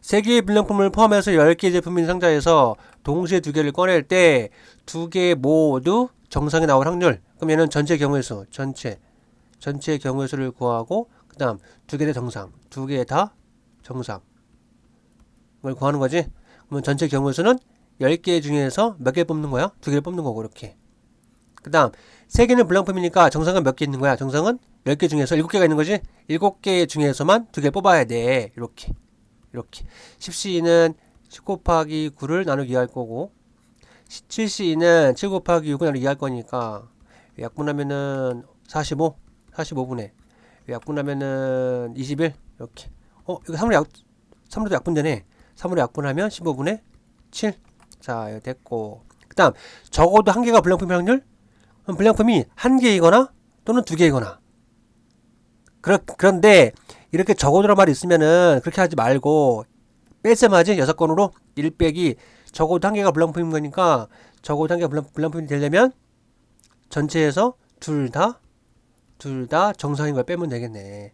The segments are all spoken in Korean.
세 개의 불량품을 포함해서 10개의 제품인 상자에서 동시에 두 개를 꺼낼 때두개 모두 정상이 나올 확률. 얘는 전체 경우의 수, 전체. 전체 경우의 수를 구하고 그 다음 두개다 정상. 두개다 정상. 이걸 구하는 거지. 그러면 전체 경우의 수는 10개 중에서 몇 개 뽑는 거야? 두 개를 뽑는 거고 이렇게. 그 다음 세 개는 불량품이니까 정상은 몇 개 있는 거야? 정상은 10개 중에서 7개가 있는 거지? 7개 중에서만 두개 뽑아야 돼. 이렇게. 이렇게. 10C는 10 곱하기 9를 나누기 할 거고 7C는 7 곱하기 6을 나누기 할 거니까 약분하면은 45, 45분의 약분하면은 21 이렇게. 어, 이거 3으로 약 3으로 약분되네. 3으로 약분하면 15분의 7. 자, 이거 됐고. 그 다음 적어도 한 개가 불량품 확률? 그럼 불량품이 한 개이거나 또는 두 개이거나. 그렇, 그런데 이렇게 적어도란 말이 있으면은 그렇게 하지 말고 뺄셈하지 여섯 건으로 1 빼기 적어도 한 개가 불량품인 거니까 적어도 한 개가 불량, 불량품이 되려면 전체에서 둘 다 둘 다 정상인 걸 빼면 되겠네.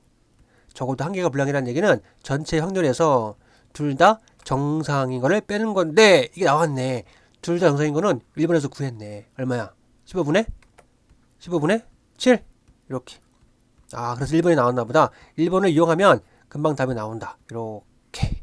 적어도 한 개가 불량이라는 얘기는 전체 확률에서 둘 다 정상인 거를 빼는 건데 이게 나왔네. 둘 다 정상인 거는 1번에서 구했네. 얼마야? 15분의 15분의 7 이렇게. 아, 그래서 1번이 나왔나 보다. 1번을 이용하면 금방 답이 나온다. 이렇게.